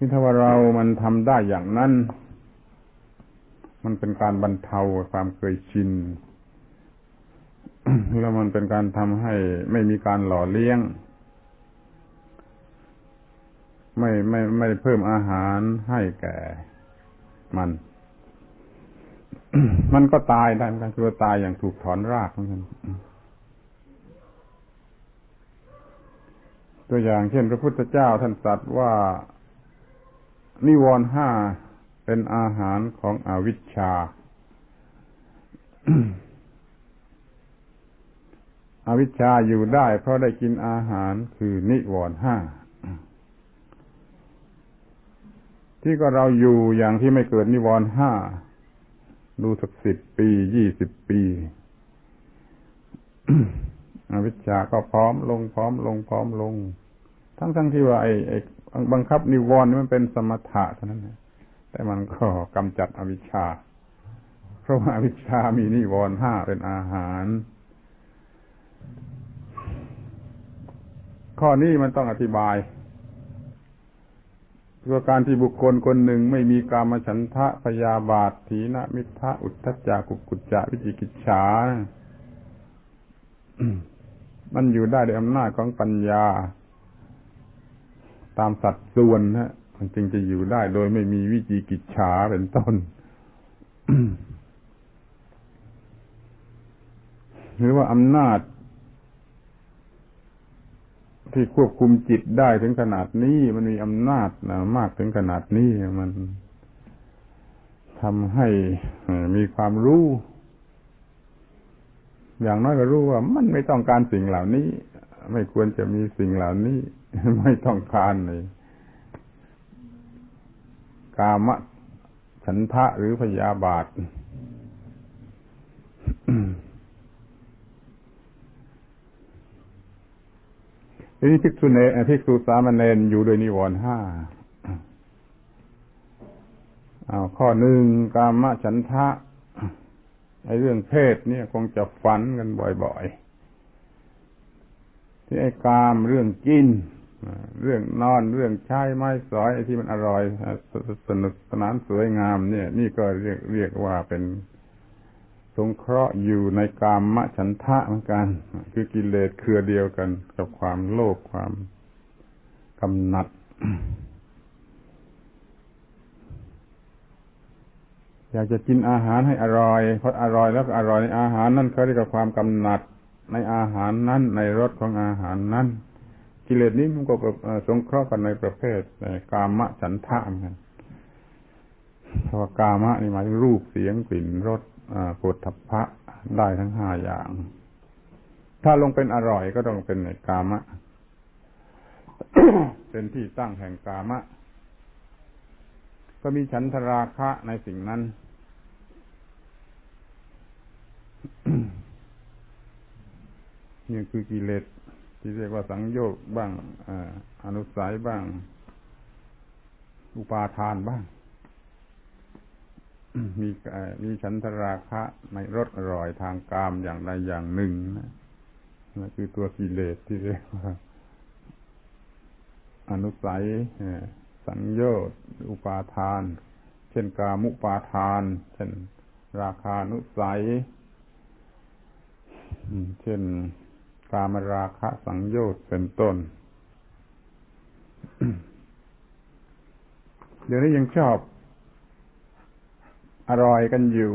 ที่ถ้าว่าเรามันทำได้อย่างนั้น มันเป็นการบรรเทาความเคยชิน แล้วมันเป็นการทำให้ไม่มีการหล่อเลี้ยง ไม่ไม่ไม่เพิ่มอาหารให้แก่ มัน มันก็ตายได้เหมือนกันคือตายอย่างถูกถอนรากเหมือนกันตัวอย่างเช่นพระพุทธเจ้าท่านตรัสว่า นิวรณ์ห้าเป็นอาหารของอวิชชาอาวิชชาอยู่ได้ เพราะได้กินอาหารคือนิวรณ์ห้าที่ก็เราอยู่อย่างที่ไม่เกิดนิวรณ์ห้าดูสักสิบปียี่สิบปี อวิชชาก็พร้อมลงพร้อมลงพร้อมลง ทั้งทั้งที่ว่าไอ้ไอ้ บังคับนิวรณ์นี่มันเป็นสมถะเท่านั้นนะแต่มันก็กำจัดอวิชชา เพราะว่าอวิชชามีนิวรณ์ห้าเป็นอาหาร ข้อนี้มันต้องอธิบายเพื่อการที่บุคคลคนหนึ่งไม่มีกามฉันทะพยาบาทถีนมิทะอุทธจจากุกุจจะวิจิกิจฉา มันอยู่ได้ด้วยอำนาจของปัญญา ตามสัดส่วนฮะมันจึงจะอยู่ได้โดยไม่มีวิจิกิจฉาเป็นต้นหรือว่าอำนาจ ที่ควบคุมจิตได้ถึงขนาดนี้ มันมีอำนาจนะมากถึงขนาดนี้มันทำให้มีความรู้ อย่างน้อยก็รู้ว่ามันไม่ต้องการสิ่งเหล่านี้ ไม่ควรจะมีสิ่งเหล่านี้ ไม่ต้องการเลยกามะฉันทะหรือพยาบาททีนี้ภิกษุเนภิกษุสามเณรอยู่โดยนิวรณ์ห้าเอาข้อหนึ่งกามะฉันทะไอ้เรื่องเพศเนี่ยคงจะฝันกันบ่อยๆ ที่ไอ้กามเรื่องกินเรื่องนอนเรื่องใช้ไม้สอยไอ้ที่มันอร่อยสนุกสนานสวยงาม เนี่ย นี่ก็เรียกเรียกว่าเป็นสงเคราะห์อยู่ในกามมฉันทะเหมือนกัน คือกิเลสเครือเดียวกันกับความโลภความกำหนัดอยากจะกินอาหารให้อร่อยเพออร่อยแล้วก็อร่อยในอาหารนั่นเขาเรียกว่าความกำหนัด ในอาหารนั้น ในรสของอาหารนั้น กิเลสนี้มันก็สงเคราะห์กันในประเภทกามะฉันทะเหมือนกันเพราะว่ากามะนี่หมายถึงรูปเสียงกลิ่นรสปวดทัพพะได้ทั้งห้าอย่าง ถ้าลงเป็นอร่อยก็ต้องเป็นในกามะ เป็นที่ตั้งแห่งกามะ ก็มีฉันทราคะในสิ่งนั้น นี่คือกิเลสที่เรียกว่าสังโยกบ้างอนุสัยบ้าง อุปาทานบ้าง มีมีฉันทราคะในรสอร่อยทางกามอย่างใดอย่างหนึ่งนะนั่นคือตัวกิเลสที่เรียกว่า อนุสัยสังโยชน์อุปาทาน เช่นกามุปาทาน เช่น ราคานุสัยเช่น กามราคะสังโยชน์เป็นต้น เดี๋ยวนี้ยังชอบ อร่อยกันอยู่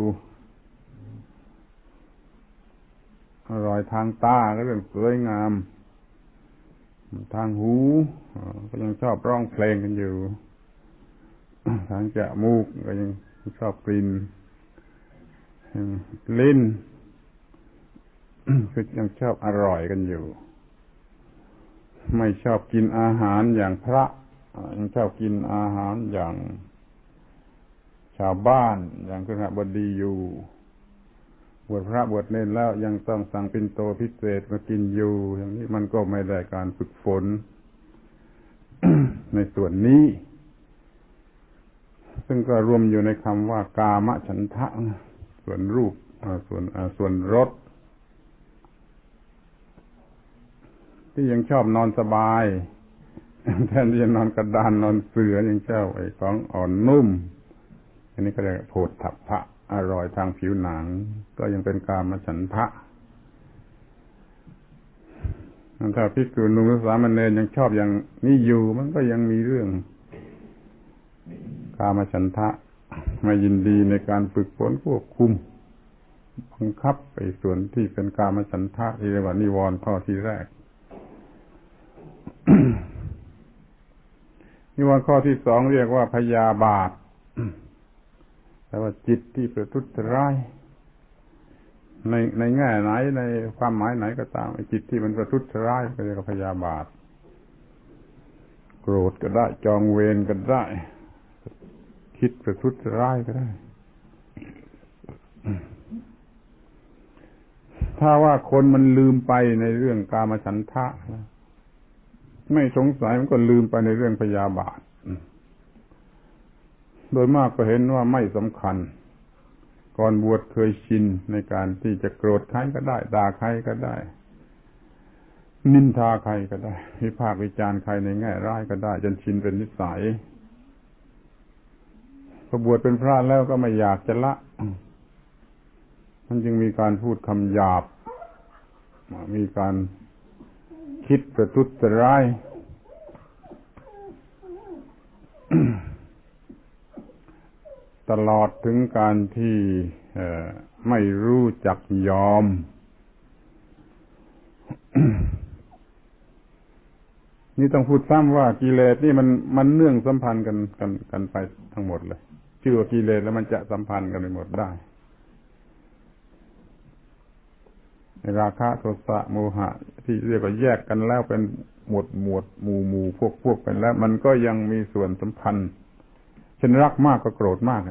อร่อยทางตาก็เรื่องสวยงาม ทางหูก็ยังชอบร้องเพลงกันอยู่ ทางจมูกก็ยังชอบกลิ่นลิ้น คือยังชอบอร่อยกันอยู่ ไม่ชอบกินอาหารอย่างพระยังชอบกินอาหารอย่างชาวบ้านอย่างคณะบดีอยู่ บวชพระบวชเน้นแล้วยังต้องสั่งปินโตพิเศษมากินอยู่ อย่างนี้มันก็ไม่ได้การฝึกฝน ในส่วนนี้ ซึ่งก็รวมอยู่ในคำว่ากามฉันทะ ส่วนรูปส่วนส่วนรส ที่ยังชอบนอนสบาย แทนที่จะนอนกระดานนอนเสือย่างเจ้าไอ้ของอ่อนนุ่ม อันนี้ก็เรียกโผฏฐัพพะอร่อยทางผิวหนัง ก็ยังเป็นกามฉันทะถ้าพิกษุนุงสามเณรยังชอบอย่างนี้อยู่ มันก็ยังมีเรื่องกามฉันทะม่ยินดีในการฝึกฝนควบคุมบังคับไปส่วนที่เป็นกามฉันทะที่เรียกว่านิวรณ์ข้อที่แรก นิวรณ์ข้อที่สองเรียกว่าพยาบาทแต่ว่าจิตที่ประทุษร้ายในในแง่ไหนในความหมายไหนก็ตามจิตที่มันประทุษร้ายก็เรียกว่าพยาบาท โกรธก็ได้ จองเวรก็ได้ คิดประทุษร้ายก็ได้ ถ้าว่าคนมันลืมไปในเรื่องกามฉันทะ ไม่สงสัยมันก็ลืมไปในเรื่องพยาบาท โดยมากก็เห็นว่าไม่สำคัญ ก่อนบวชเคยชินในการที่จะโกรธใครก็ได้ด่าใครก็ได้ นินทาใครก็ได้วิพากษ์วิจารณ์ใครในแง่ร้ายก็ได้ จนชินเป็นนิสัยพอบวชเป็นพระแล้วก็ไม่อยากจะละมันจึงมีการพูดคำหยาบ มีการ คิดประทุษร้ายตลอดถึงการที่ไม่รู้จักยอม นี่ต้องพูดซ้ำว่ากิเลสนี่มันมันเนื่องสัมพันธ์กันกันกันไปทั้งหมดเลยชื่อว่ากิเลสแล้วมันจะสัมพันธ์กันไปหมดได้ ราคะโทสะโมหะ ที่เรียกว่าแยกกันแล้วเป็นหมวดหมวดหมู่หมู่พวกพวกกันแล้ว มันก็ยังมีส่วนสัมพันธ์เช่นรักมากก็โกรธมาก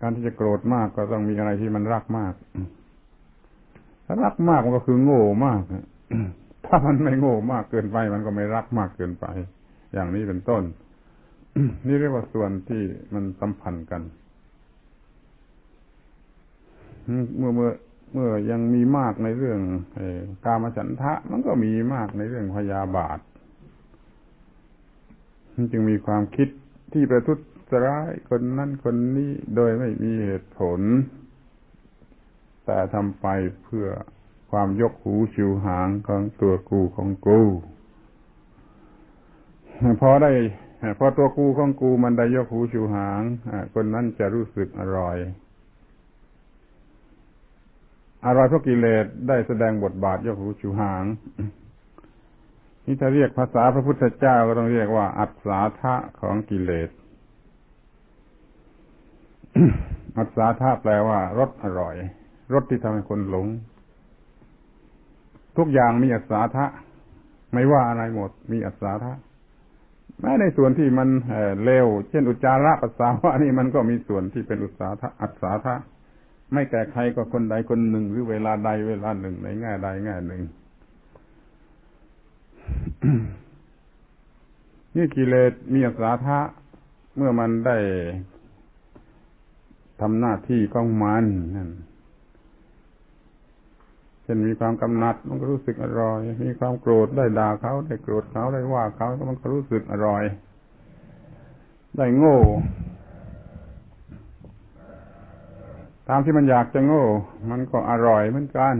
การที่จะโกรธมากก็ต้องมีอะไรที่มันรักมากถ้ารักมากมันก็คือโง่มากถ้ามันไม่โง่มากเกินไป มันก็ไม่รักมากเกินไป อย่างนี้เป็นต้น นี่เรียกว่าส่วนที่มันสัมพันธ์กัน เมื่อเมื่อเมื่อยังมีมากในเรื่องกามฉันทะ มันก็มีมากในเรื่องพยาบาทจึงมีความคิดที่ประทุษร้ายคนนั้นคนนี้โดยไม่มีเหตุผล แต่ทำไปเพื่อความยกหูชิวหางของตัวกูของกูพอได้พอตัวกูของกูมันได้ยกหูชิวหางคนนั้นจะรู้สึกอร่อย อร่อยเพราะกิเลสได้แสดงบทบาทยกหูชูหางนี่ถ้าเรียกภาษาพระพุทธเจ้าก็ต้องเรียกว่า อัศาธะของกิเลส อัศาธาแปลว่ารสอร่อย รสที่ทำให้คนหลง ทุกอย่างมีอัศาธะไม่ว่าอะไรหมด มีอัศาธะแม้ในส่วนที่มันเลวเช่นอุจจาระปัสสาวะนี่มันก็มีส่วนที่เป็นอุสาทะอัศาธะ ไม่แก่ใครก็คนใดคนหนึ่ง หรือเวลาใดเวลาหนึ่งในแง่ใดแง่หนึ่งนี่กิเลสมีอสาทะเมื่อมันได้ทำหน้าที่ของมันนั่นเช่นมีความกำหนัดมันก็รู้สึกอร่อย มีความโกรธได้ด่าเขาได้โกรธเขาได้ว่าเขามันก็รู้สึกอร่อย ได้โง่ ตามที่มันอยากจะโง่ มันก็อร่อยเหมือนกัน